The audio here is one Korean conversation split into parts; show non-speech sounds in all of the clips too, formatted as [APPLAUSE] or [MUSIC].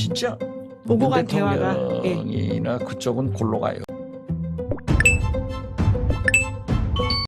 진짜 문간 대화가, 예. 대통령이나 그쪽은 골로 가요.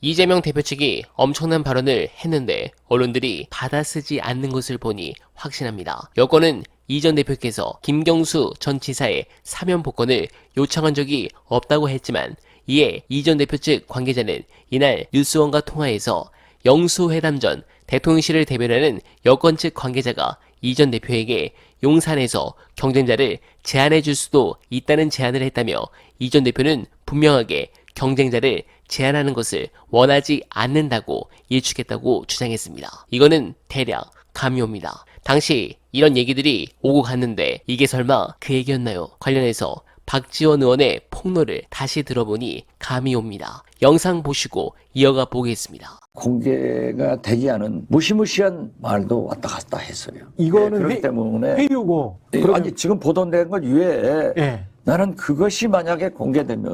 이재명 대표 측이 엄청난 발언을 했는데 언론들이 받아쓰지 않는 것을 보니 확신합니다. 여권은 이전 대표께서 김경수 전 지사의 사면 복권을 요청한 적이 없다고 했지만 이에 이전 대표 측 관계자는 이날 뉴스원과 통화에서 영수회담 전 대통령실을 대변하는 여권 측 관계자가 이전 대표에게 용산에서 경쟁자를 제안해 줄 수도 있다는 제안을 했다며 이 전 대표는 분명하게 경쟁자를 제안하는 것을 원하지 않는다고 예측했다고 주장했습니다. 이거는 대략 감이 옵니다. 당시 이런 얘기들이 오고 갔는데 이게 설마 그 얘기였나요? 관련해서 박지원 의원의 폭로를 다시 들어보니 감이 옵니다. 영상 보시고 이어가 보겠습니다. 공개가 되지 않은 무시무시한 말도 왔다 갔다 했어요. 이거는 그렇기 회- 때문에 회유고. 예, 그러면- 아니 지금 보도된 것 이외에 예. 나는 그것이 만약에 공개되면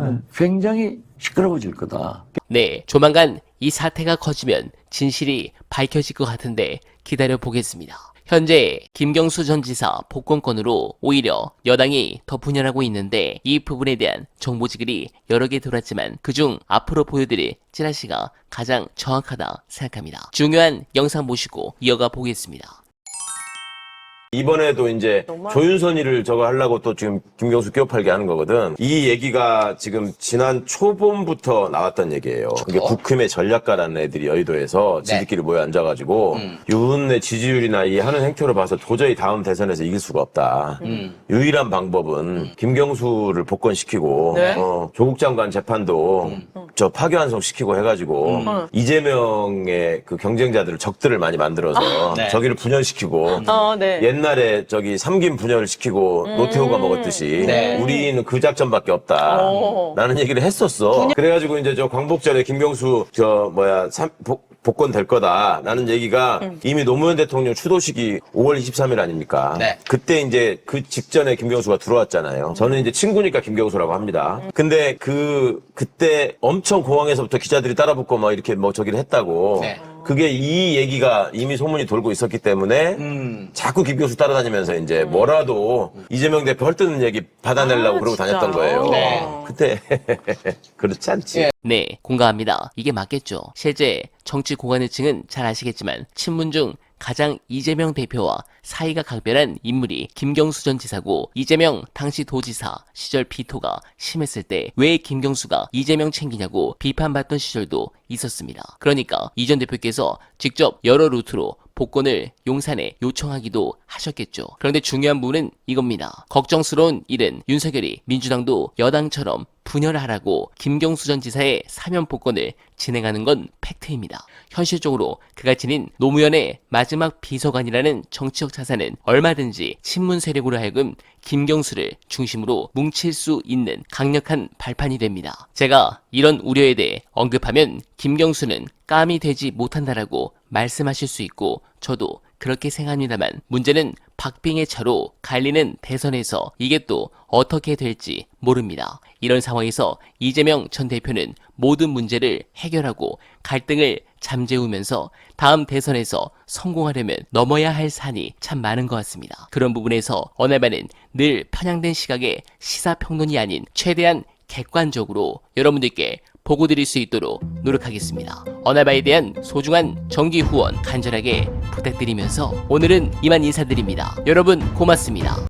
음. 굉장히 시끄러워질 거다. 네, 조만간 이 사태가 커지면 진실이 밝혀질 것 같은데 기다려 보겠습니다. 현재 김경수 전 지사 복권권으로 오히려 여당이 더 분열하고 있는데 이 부분에 대한 정보 지글이 여러 개 돌았지만 그중 앞으로 보여드릴 찌라시가 가장 정확하다 생각합니다. 중요한 영상 보시고 이어가 보겠습니다. 이번에도 이제. 조윤선이를 저거 하려고 또 지금 김경수 끼어팔게 하는 거거든. 이 얘기가 지금 지난 초봄부터 나왔던 얘기예요. 이게 국힘의 전략가라는 애들이 여의도에서 지들끼리 모여 앉아가지고 윤의 지지율이나 이 하는 행태로 봐서 도저히 다음 대선에서 이길 수가 없다. 유일한 방법은 김경수를 복권시키고 네. 어, 조국 장관 재판도 저 파기환송 시키고 해가지고 이재명의 그 경쟁자들을 적들을 많이 만들어서 저기를 분열시키고 어, 네. 옛날에 저기 삼김 분열을 시키고 노태우가 먹었듯이 우리는 그 작전밖에 없다. 오. 라는 얘기를 했었어. 그래가지고 이제 저 광복절에 김경수 저 뭐야 삼- 복- 복권 될 거다. 라는 얘기가 이미 노무현 대통령 추도식이 5월 23일 아닙니까? 그때 이제 그 직전에 김경수가 들어왔잖아요. 저는 이제 친구니까 김경수라고 합니다. 근데 그 그때 엄청 공항에서부터 기자들이 따라붙고 막 이렇게 뭐 저기를 했다고. 그게 이 얘기가 이미 소문이 돌고 있었기 때문에 자꾸 김경수 따라다니면서 이제 뭐라도 이재명 대표 헐뜯는 얘기 받아내려고 아, 그러고 진짜? 다녔던 거예요. 네. 그때 [LAUGHS] 그렇지 않지. 네, 공감합니다. 이게 맞겠죠. 실제 정치 고관층은 잘 아시겠지만 친문 중 가장 이재명 대표와 사이가 각별한 인물이 김경수 전 지사고 이재명 당시 도지사 시절 비토가 심했을 때 왜 김경수가 이재명 챙기냐고 비판받던 시절도 있었습니다. 그러니까 이 전 대표께서 직접 여러 루트로 복권을 용산에 요청하기도 하셨겠죠. 그런데 중요한 부분은 이겁니다. 걱정스러운 일은 윤석열이 민주당도 여당처럼 분열하라고 김경수 전 지사의 사면 복권을 진행하는 건 팩트입니다. 현실적으로 그가 지닌 노무현의 마지막 비서관이라는 정치적 자산은 얼마든지 친문 세력으로 하여금 김경수를 중심으로 뭉칠 수 있는 강력한 발판이 됩니다. 제가 이런 우려에 대해 언급하면 김경수는 깜이 되지 못한다라고 말씀하실 수 있고 저도 그렇게 생각합니다만 문제는 박빙의 차로 갈리는 대선에서 이게 또 어떻게 될지 모릅니다. 이런 상황에서 이재명 전 대표는 모든 문제를 해결하고 갈등을 잠재우면서 다음 대선에서 성공하려면 넘어야 할 산이 참 많은 것 같습니다. 그런 부분에서 어날바는 늘 편향된 시각의 시사평론이 아닌 최대한 객관적으로 여러분들께 보고 드릴 수 있도록 노력하겠습니다. 어나바에 대한 소중한 정기 후원 간절하게 부탁드리면서 오늘은 이만 인사드립니다. 여러분 고맙습니다.